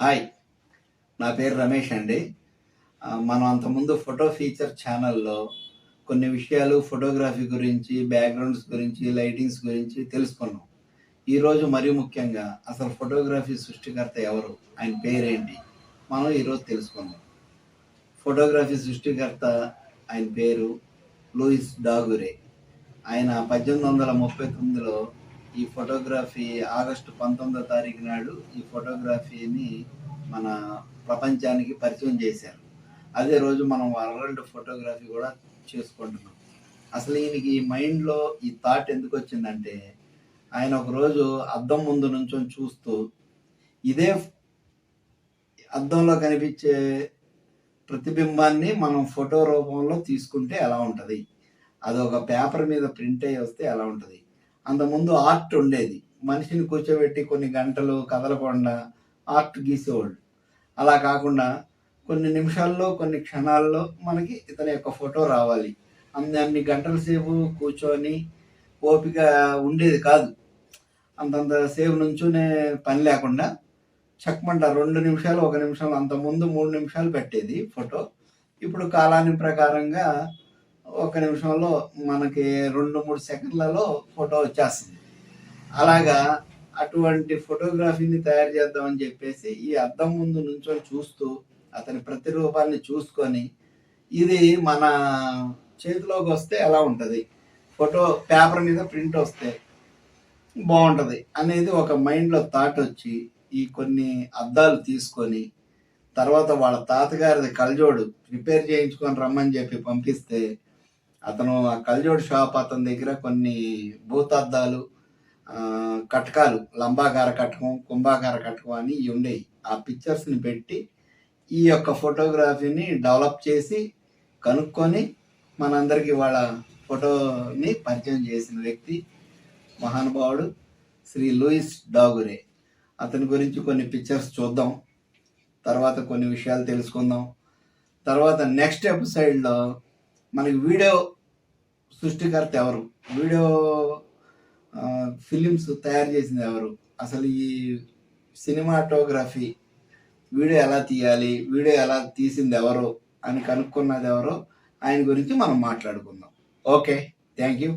Hi. నా పేరు రమేష్ అండి. మనం అంతకుముందు ఫోటో ఫీచర్ ఛానల్లో కొన్ని విషయాలు ఫోటోగ్రఫీ గురించి బ్యాక్గ్రౌండ్స్ గురించి లైటింగ్స్ గురించి తెలుసుకున్నాం. ఈరోజు మరీ ముఖ్యంగా అసలు ఫోటోగ్రఫీ సృష్టికర్త ఎవరు? ఆయన పేరేంటి? మనం ఈరోజు తెలుసుకుందాం. ఫోటోగ్రఫీ సృష్టికర్త ఆయన పేరు లూయిస్ డాగురే. ఆయన పద్దెనిమిది వందల ముప్పై తొమ్మిదిలో ఈ ఫోటోగ్రఫీ ఆగస్టు పంతొమ్మిదో తారీఖు నాడు ఈ ఫోటోగ్రఫీని మన ప్రపంచానికి పరిచయం చేశారు. అదే రోజు మనం వరల్డ్ ఫోటోగ్రఫీ కూడా చేసుకుంటున్నాం. అసలు ఈయనకి ఈ మైండ్లో ఈ థాట్ ఎందుకు వచ్చిందంటే ఆయన ఒకరోజు అద్దం ముందు నుంచొని చూస్తూ ఇదే అద్దంలో కనిపించే ప్రతిబింబాన్ని మనం ఫోటో రూపంలో తీసుకుంటే ఎలా ఉంటుంది? అది ఒక పేపర్ మీద ప్రింట్ అయ్యి వస్తే ఎలా ఉంటుంది? అంతకుముందు ఆర్ట్ ఉండేది. మనిషిని కూర్చోబెట్టి కొన్ని గంటలు కదలకుండా ఆర్ట్ గీసేవాళ్ళు. అలా కాకుండా కొన్ని నిమిషాల్లో కొన్ని క్షణాల్లో మనకి ఇతని యొక్క ఫోటో రావాలి. అన్ని అన్ని గంటల సేపు కూర్చొని ఓపిక ఉండేది కాదు. అంతంత సేపు నుంచునే పని లేకుండా చెక్కమంట రెండు నిమిషాలు ఒక నిమిషం అంత ముందు మూడు నిమిషాలు పెట్టేది ఫోటో. ఇప్పుడు కాలాన్ని ప్రకారంగా ఒక నిమిషంలో మనకి రెండు మూడు సెకండ్లలో ఫోటో వచ్చేస్తుంది. అలాగా అటువంటి ఫోటోగ్రఫీని తయారు చేద్దామని చెప్పేసి ఈ అద్దం ముందు నుంచొని చూస్తూ అతని ప్రతిరూపాన్ని చూసుకొని ఇది మన చేతిలోకి వస్తే ఎలా ఉంటుంది? ఫోటో పేపర్ మీద ప్రింట్ వస్తే బాగుంటుంది అనేది ఒక మైండ్లో థాట్ వచ్చి ఈ కొన్ని అద్దాలు తీసుకొని తర్వాత వాళ్ళ తాతగారిది కలజోడు రిపేర్ చేయించుకొని రమ్మని చెప్పి పంపిస్తే అతను ఆ కలజోడు షాప్ అతని దగ్గర కొన్ని భూతద్దాలు కటకాలు లంబాగార కటకం కుంభాగార కటకం అని ఇవి ఉండేవి ఆ పిక్చర్స్ని పెట్టి ఈ యొక్క ఫోటోగ్రఫీని డెవలప్ చేసి కనుక్కొని మనందరికీ వాళ్ళ ఫోటోని పరిచయం చేసిన వ్యక్తి మహానుభావుడు శ్రీ లూయిస్ డాగురే. అతని గురించి కొన్ని పిక్చర్స్ చూద్దాం తర్వాత కొన్ని విషయాలు తెలుసుకుందాం. తర్వాత నెక్స్ట్ ఎపిసైడ్లో మనకి వీడియో సృష్టికర్త ఎవరు? వీడియో ఫిలిమ్స్ తయారు చేసింది ఎవరు? అసలు ఈ సినిమాటోగ్రఫీ వీడియో ఎలా తీయాలి? వీడియో ఎలా తీసింది ఎవరు? అని కనుక్కున్నది ఎవరో? ఆయన గురించి మనం మాట్లాడుకుందాం. Okay thank you.